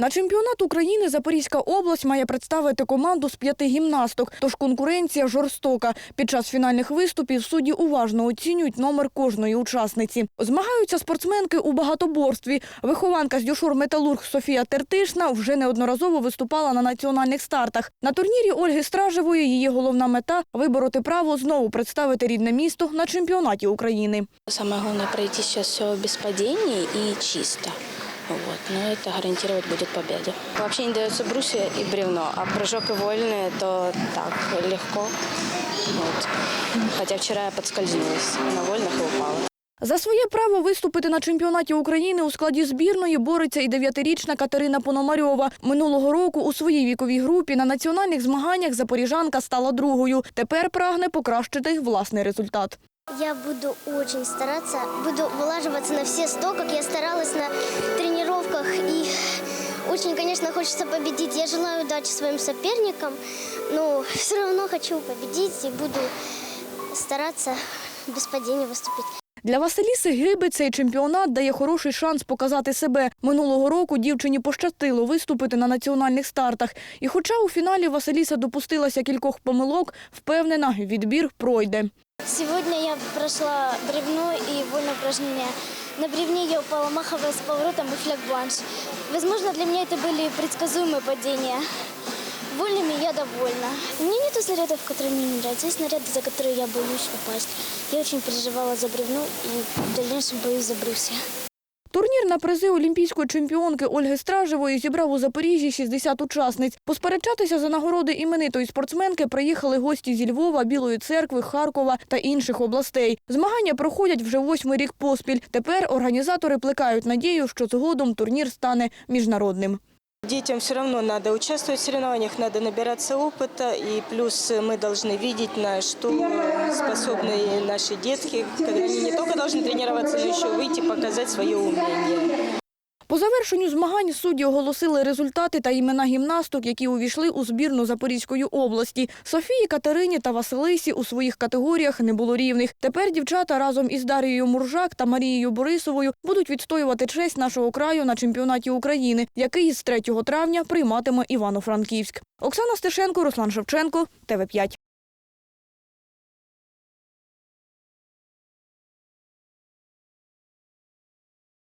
На чемпіонат України Запорізька область має представити команду з п'яти гімнасток, тож конкуренція жорстока. Під час фінальних виступів судді уважно оцінюють номер кожної учасниці. Змагаються спортсменки у багатоборстві. Вихованка з Дюшур Металург Софія Тертишна вже неодноразово виступала на національних стартах. На турнірі Ольги Стражевої її головна мета вибороти право знову представити рідне місто на чемпіонаті України. Самое главное пройти сейчас все без падений и чисто. Вот. Но это гарантировать будет победу. Вообще не дается брусья и бревно, а прыжок и вольные то так, легко. Вот. Хотя вчера я подскользнулась на вольных и упала. За своє право виступити на чемпіонаті України у складі збірної бореться і дев'ятирічна Катерина Пономарьова. Минулого року у своїй віковій групі на національних змаганнях запоріжанка стала другою. Тепер прагне покращити власний результат. Я буду очень стараться, буду вылаживаться на все сто, как я старалась на тренировках. И очень, конечно, хочется победить. Я желаю удачи своим соперникам, но все равно хочу победить и буду стараться без падения выступить. Для Василіси Гиби цей чемпіонат дає хороший шанс показати себе. Минулого року дівчині пощастило виступити на національних стартах. І хоча у фіналі Василіса допустилася кількох помилок, впевнена, відбір пройде. Сегодня я прошла бревно и вольное упражнение. На бревне я упала маховая с поворотом и фляг-бланш. Возможно, для меня это были предсказуемые падения. Вольными я довольна. У меня нету снарядов, которые мне не нравятся. Есть снаряды, за которые я боюсь упасть. Я очень переживала за бревно и в дальнейшем боюсь за брусья. Турнір на призи олімпійської чемпіонки Ольги Стражевої зібрав у Запоріжжі 60 учасниць. Посперечатися за нагороди іменитої спортсменки приїхали гості зі Львова, Білої церкви, Харкова та інших областей. Змагання проходять вже восьмий рік поспіль. Тепер організатори плекають надію, що згодом турнір стане міжнародним. Детям все равно надо участвовать в соревнованиях, надо набираться опыта, и плюс мы должны видеть, на что способны наши детки, когда они не только должны тренироваться, но еще выйти, показать свое умение. По завершенню змагань судді оголосили результати та імена гімнасток, які увійшли у збірну Запорізької області. Софії, Катерині та Василисі у своїх категоріях не було рівних. Тепер дівчата разом із Дарією Муржак та Марією Борисовою будуть відстоювати честь нашого краю на чемпіонаті України, який з 3 травня прийматиме Івано-Франківськ. Оксана Стешенко, Руслан Шевченко, ТВ 5